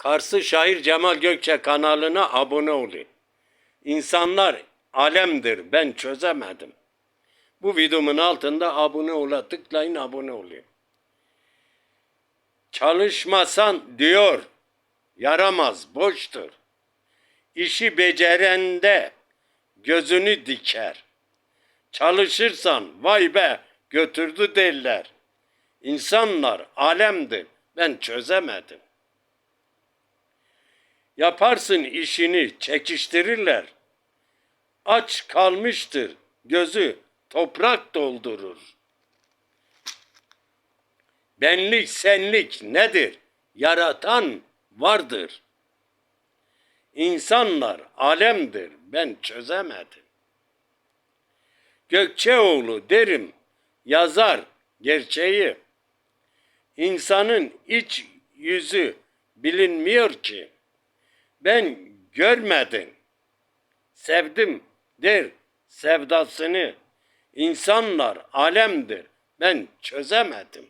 Karsı Şair Cemal Gökçe kanalına abone olun. İnsanlar alemdir ben çözemedim. Bu videomun altında abone ola tıklayın abone olun. Çalışmasan diyor yaramaz boştur. İşi becerende gözünü diker. Çalışırsan vay be götürdü derler. İnsanlar alemdir ben çözemedim. Yaparsın işini çekiştirirler. Aç kalmıştır gözü toprak doldurur. Benlik senlik nedir? Yaratan vardır. İnsanlar alemdir ben çözemedim. Gökçeoğlu derim yazar gerçeği. İnsanın iç yüzü bilinmiyor ki. Ben görmedim. Sevdim der sevdasını. İnsanlar alemdir. Ben çözemedim.